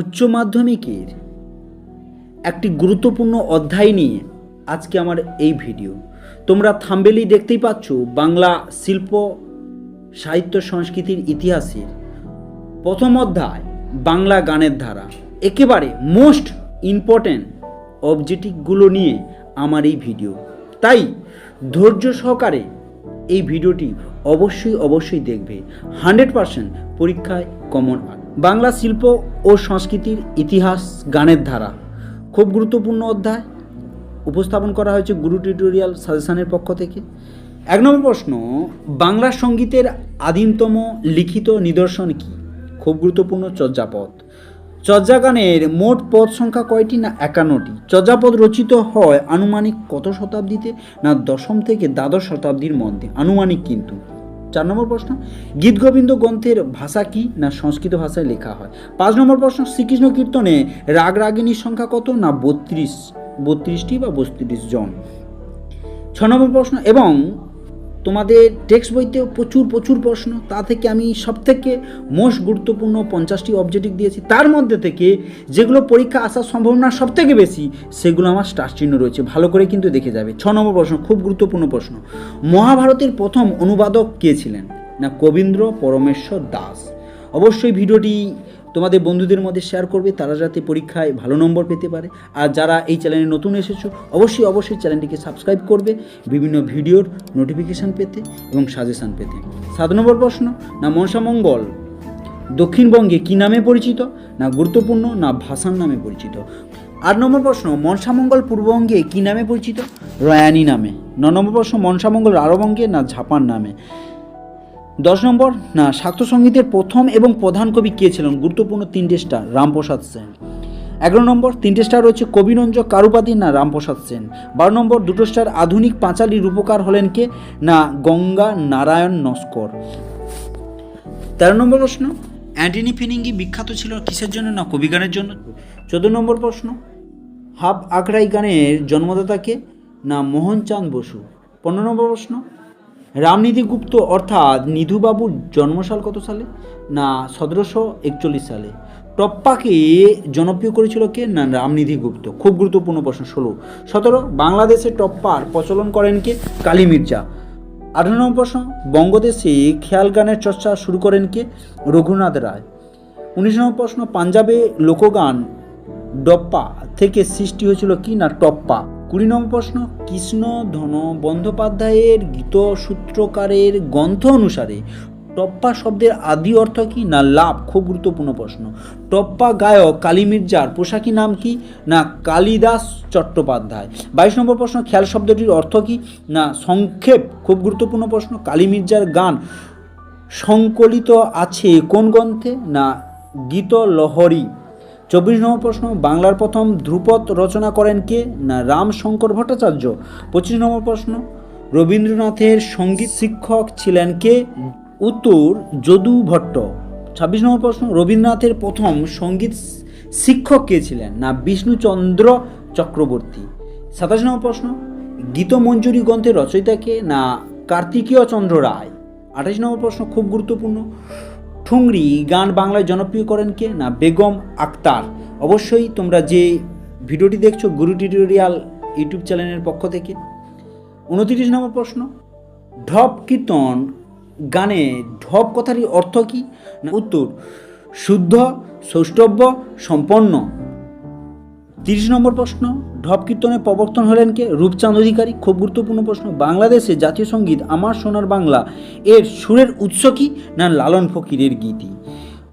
উচ্চ মাধ্যমিকের একটি গুরুত্বপূর্ণ অধ্যায় নিয়ে আজকে আমার এই ভিডিও। তোমরা থাম্বেলি দেখতেই পাচ্ছ বাংলা শিল্প, সাহিত্য, সংস্কৃতির ইতিহাসের প্রথম অধ্যায়, বাংলা গানের ধারা। একেবারে মোস্ট ইম্পর্ট্যান্ট অবজেক্টিভগুলো নিয়ে আমার এই ভিডিও। তাই ধৈর্য সহকারে এই ভিডিওটি অবশ্যই অবশ্যই দেখবে। হান্ড্রেড পারসেন্ট পরীক্ষায় কমন বাংলা শিল্প ও সংস্কৃতির ইতিহাস গানের ধারা। খুব গুরুত্বপূর্ণ অধ্যায়। উপস্থাপন করা হয়েছে গুরু টিউটোরিয়াল সাজেশনের পক্ষ থেকে। এক নম্বর প্রশ্ন, বাংলা সঙ্গীতের আদিমতম লিখিত নিদর্শন কি? খুব গুরুত্বপূর্ণ চর্যাপদ। চর্যাগানের মোট পদ সংখ্যা কয়টি না একান্নটি? চর্যাপদ রচিত হয় আনুমানিক কত শতাব্দীতে না দশম থেকে দ্বাদশ শতাব্দীর মধ্যে? আনুমানিক কিন্তু। চার নম্বর প্রশ্ন গীতগোবিন্দ গ্রন্থের ভাষা কি না সংস্কৃত ভাষায় লেখা হয়? পাঁচ নম্বর প্রশ্ন, শ্রীকৃষ্ণ কীর্তনে রাগ রাগিনীর সংখ্যা কত না বত্রিশ? বত্রিশটি বা বত্রিশ জন? ছ নম্বর প্রশ্ন, এবং তোমাদের টেক্সট বইতেও প্রচুর প্রচুর প্রশ্ন। তা থেকে আমি সব থেকে মোস্ট গুরুত্বপূর্ণ পঞ্চাশটি অবজেক্টিভ দিয়েছি। তার মধ্যে থেকে যেগুলো পরীক্ষা আসার সম্ভাবনা সব থেকে বেশি, সেগুলো আমার স্টার চিহ্ন রয়েছে। ভালো করে কিন্তু দেখে যাবে। ছ নম্বর প্রশ্ন, খুব গুরুত্বপূর্ণ প্রশ্ন। মহাভারতের প্রথম অনুবাদক কে ছিলেন? না, কবীন্দ্র পরমেশ্বর দাস। অবশ্যই ভিডিওটি তোমাদের বন্ধুদের মধ্যে শেয়ার করবে, তারা যাতে পরীক্ষায় ভালো নম্বর পেতে পারে। আর যারা এই চ্যানেলে নতুন এসেছ, অবশ্যই অবশ্যই চ্যানেলটিকে সাবস্ক্রাইব করবে বিভিন্ন ভিডিওর নোটিফিকেশান পেতে এবং সাজেশান পেতে। সাত নম্বর প্রশ্ন, না মনসামঙ্গল দক্ষিণবঙ্গে কী নামে পরিচিত? না গুরুত্বপূর্ণ, না ভাষার নামে পরিচিত? আট নম্বর প্রশ্ন মনসামঙ্গল পূর্ববঙ্গে কী নামে পরিচিত? রয়ানি নামে। ন নম্বর প্রশ্ন মনসামঙ্গল আরবঙ্গে না ঝাপান নামে? দশ নম্বর, না শাক্ত সঙ্গীতের প্রথম এবং প্রধান কবি কে ছিলেন? গুরুত্বপূর্ণ তিনটে স্টার, রামপ্রসাদ সেন। এগারো নম্বর, তিনটে স্টার রয়েছে কবিরঞ্জ কারুপাতি না, রামপ্রসাদ সেন। বারো নম্বর, দুটো স্টার আধুনিক পাঁচালী রূপকার হলেন কে? না, গঙ্গা নারায়ণ নস্কর। তেরো নম্বর প্রশ্ন, অ্যান্টনি ফিনিঙ্গি বিখ্যাত ছিল কিসের জন্য, না কবিগানের জন্য? চোদ্দ নম্বর প্রশ্ন হাব আখড়াই গানের জন্মদাতাকে না, মোহনচাঁদ বসু। পনেরো নম্বর প্রশ্ন রামনীতি গুপ্ত অর্থাৎ নিধুবাবুর জন্মসাল কত সালে? না, সতেরোশো একচল্লিশ সালে। টপ্পাকে জনপ্রিয় করেছিল কে? না রামনিধি গুপ্ত। খুব গুরুত্বপূর্ণ প্রশ্ন, ষোলো। সতেরো, বাংলাদেশে টপ্পার প্রচলন করেন কে? কালী মির্জা। আঠারো নম্বর প্রশ্ন, বঙ্গদেশে খেয়াল গানের চর্চা শুরু করেন কে? রঘুনাথ রায়। উনিশ নম্বর প্রশ্ন, পাঞ্জাবে লোকগান ডপ্পা থেকে সৃষ্টি হয়েছিল কি? না, টপ্পা। কুড়ি নম্বর প্রশ্ন, কৃষ্ণ ধন বন্দ্যোপাধ্যায়ের গীতসূত্রকারের গ্রন্থ অনুসারে টপ্পা শব্দের আদি অর্থ কি না লাভ? খুব গুরুত্বপূর্ণ প্রশ্ন। টপ্পা গায়ক কালী মির্জার পোশাকি নাম কি না কালিদাস চট্টোপাধ্যায়? বাইশ নম্বর প্রশ্ন, খেয়াল শব্দটির অর্থ কি না সংক্ষেপ? খুব গুরুত্বপূর্ণ প্রশ্ন, কালী মির্জার গান সংকলিত আছে কোন গ্রন্থে? না গীত লহরী চব্বিশ নম্বর প্রশ্ন, বাংলার প্রথম ধ্রুপদ রচনা করেন কে না রামশঙ্কর ভট্টাচার্য? পঁচিশ নম্বর প্রশ্ন, রবীন্দ্রনাথের সংগীত শিক্ষক ছিলেন কে? উত্তর, যদু ভট্ট। ছাব্বিশ নম্বর প্রশ্ন, রবীন্দ্রনাথের প্রথম সংগীত শিক্ষক কে ছিলেন? না বিষ্ণুচন্দ্র চক্রবর্তী। সাতাশ নম্বর প্রশ্ন, গীতমঞ্জুরি গ্রন্থের রচয়িতা কে? না কার্তিকীয় চন্দ্র রায়। আঠাশ নম্বর প্রশ্ন, খুব গুরুত্বপূর্ণ ঠুংরি গান বাংলায় জনপ্রিয় করেন কে না বেগম আক্তার? অবশ্যই তোমরা যে ভিডিওটি দেখছ গুরু টিউটোরিয়াল ইউটিউব চ্যানেলের পক্ষ থেকে। উনত্রিশ নম্বর প্রশ্ন, ঢপ কীর্তন গানে ঢপ কথারই অর্থ কী? না, উত্তর, শুদ্ধ সৌষ্ঠব্য সম্পন্ন। তিরিশ নম্বর প্রশ্ন ঢপ কীর্তনের প্রবর্তন হলেন কে? রূপচাঁদ অধিকারী। খুব গুরুত্বপূর্ণ প্রশ্ন। বাংলাদেশে জাতীয় সংগীত আমার সোনার বাংলা, এর সুরের উৎস কি না লালন ফকিরের গীতি?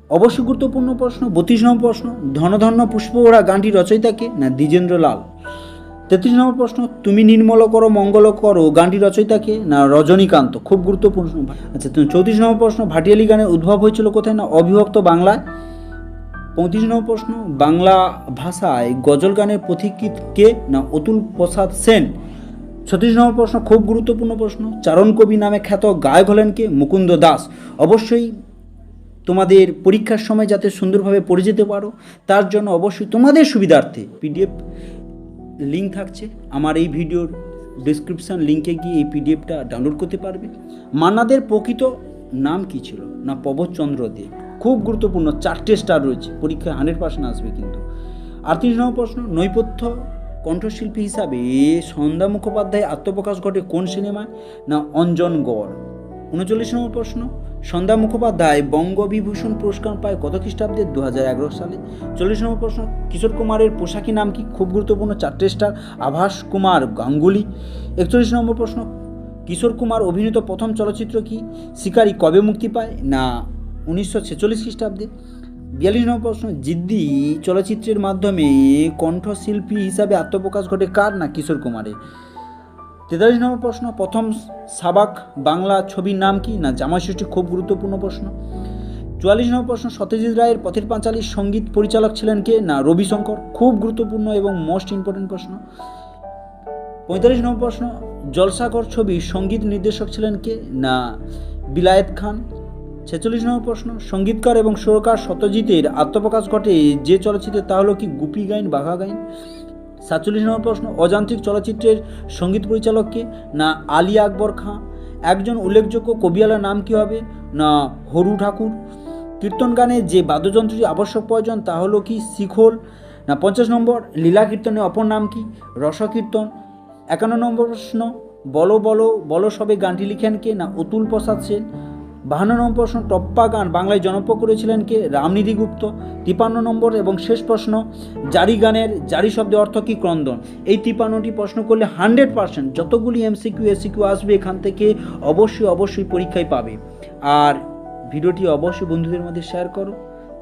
অবশ্যই গুরুত্বপূর্ণ প্রশ্ন, বত্রিশ নম্বর প্রশ্ন, ধনধন্য পুষ্পওড়া গানটি রচয়িতাকে না দ্বিজেন্দ্র লাল? তেত্রিশ নম্বর প্রশ্ন, তুমি নির্মল করো, মঙ্গল করো গানটি রচয়িতাকে না রজনীকান্ত? খুব গুরুত্বপূর্ণ। আচ্ছা তুমি চৌত্রিশ নম্বর প্রশ্ন, ভাটিয়ালি গানের উদ্ভব হয়েছিল কোথায় না অবিভক্ত বাংলায়? পঁয়ত্রিশ নম্বর প্রশ্ন, বাংলা ভাষায় গজল গানের পথিকৃৎ কে না অতুল প্রসাদ সেন? ছত্রিশ নম্বর প্রশ্ন, খুব গুরুত্বপূর্ণ প্রশ্ন, চারণ কবি নামে খ্যাত গায়ক হলেন কে? মুকুন্দ দাস। অবশ্যই তোমাদের পরীক্ষার সময় যাতে সুন্দরভাবে পড়ে যেতে পারো, তার জন্য অবশ্যই তোমাদের সুবিধার্থে পিডিএফ লিঙ্ক থাকছে। আমার এই ভিডিওর ডিসক্রিপশান লিঙ্কে গিয়ে এই পিডিএফটা ডাউনলোড করতে পারবে। মান্নাদের প্রকৃত নাম কি ছিল? না, প্রবোধচন্দ্র দেব খুব গুরুত্বপূর্ণ চারটে স্টার রয়েছে। পরীক্ষায় হান্ড্রেড পার্সেন্ট আসবে কিন্তু। আটত্রিশ নম্বর প্রশ্ন, নৈপথ্য কণ্ঠশিল্পী হিসাবে সন্ধ্যা মুখোপাধ্যায় আত্মপ্রকাশ ঘটে কোন সিনেমায় না অঞ্জন গড়? উনচল্লিশ নম্বর প্রশ্ন, সন্ধ্যা মুখোপাধ্যায় বঙ্গবিভূষণ পুরস্কার পায় কত খ্রিস্টাব্দে? দু হাজার এগারো সালে। চল্লিশ নম্বর প্রশ্ন, কিশোর কুমারের পোশাকি নাম কি? খুব গুরুত্বপূর্ণ, চারটে স্টার, আভাস কুমার গাঙ্গুলি। একচল্লিশ নম্বর প্রশ্ন, কিশোর কুমার অভিনীত প্রথম চলচ্চিত্র কি? শিকারী কবে মুক্তি পায়? না উনিশশো ছেচল্লিশ খ্রিস্টাব্দে বিয়াল্লিশ নম্বর প্রশ্ন, জিদ্দি চলচ্চিত্রের মাধ্যমে কণ্ঠশিল্পী হিসাবে আত্মপ্রকাশ ঘটে কার না কিশোর কুমারের? তেতাল্লিশ নম্বর প্রশ্ন, প্রথম সাবাক বাংলা ছবির নাম কি? না ষষ্ঠী খুব গুরুত্বপূর্ণ প্রশ্ন। চুয়াল্লিশ নম্বর প্রশ্ন, সত্যজিৎ রায়ের পথের পাঁচালীর সংগীত পরিচালক ছিলেন কে? না, রবিশঙ্কর, খুব গুরুত্বপূর্ণ এবং মোস্ট ইম্পর্টেন্ট প্রশ্ন। পঁয়তাল্লিশ নম্বর প্রশ্ন, জলসাগর ছবির সংগীত নির্দেশক ছিলেন কে? না, বিলায়েত খান ছেচল্লিশ নম্বর প্রশ্ন, সঙ্গীতকার এবং সুরকার সত্যজিতের আত্মপ্রকাশ ঘটে যে চলচ্চিত্রে, তা হলো কি গুপি গাইন, বাঘা গাইন? সাতচল্লিশ নম্বর প্রশ্ন, অযান্ত্রিক চলচ্চিত্রের সংগীত পরিচালককে? না, আলী আকবর খাঁ? একজন উল্লেখযোগ্য কবিয়ালার নাম কী হবে? না, হরু ঠাকুর। কীর্তন গানে যে বাদ্যযন্ত্রটি আবশ্যক প্রয়োজন, তা হলো কি শিখোল? না, পঞ্চাশ নম্বর, লীলা কীর্তনের অপর নাম কি? রসকীর্তন। একান্ন নম্বর প্রশ্ন, বলো বলো বলো সবে গানটি লিখেন কে? না, অতুল প্রসাদ সেন। বাহান্ন নম্বর প্রশ্ন, টপ্পা গান বাংলায় জনপ্রিয় করেছিলেন কে? রামনিধি গুপ্ত। তিপান্ন নম্বর এবং শেষ প্রশ্ন, জারি গানের জারি শব্দের অর্থ কী ক্রন্দন? এই তিপান্নটি প্রশ্ন করলে হান্ড্রেড পার্সেন্ট যতগুলি M C Q S C Q আসবে এখান থেকে অবশ্যই অবশ্যই পরীক্ষায় পাবে। আর ভিডিওটি অবশ্যই বন্ধুদের মধ্যে শেয়ার করো।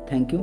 Thank you.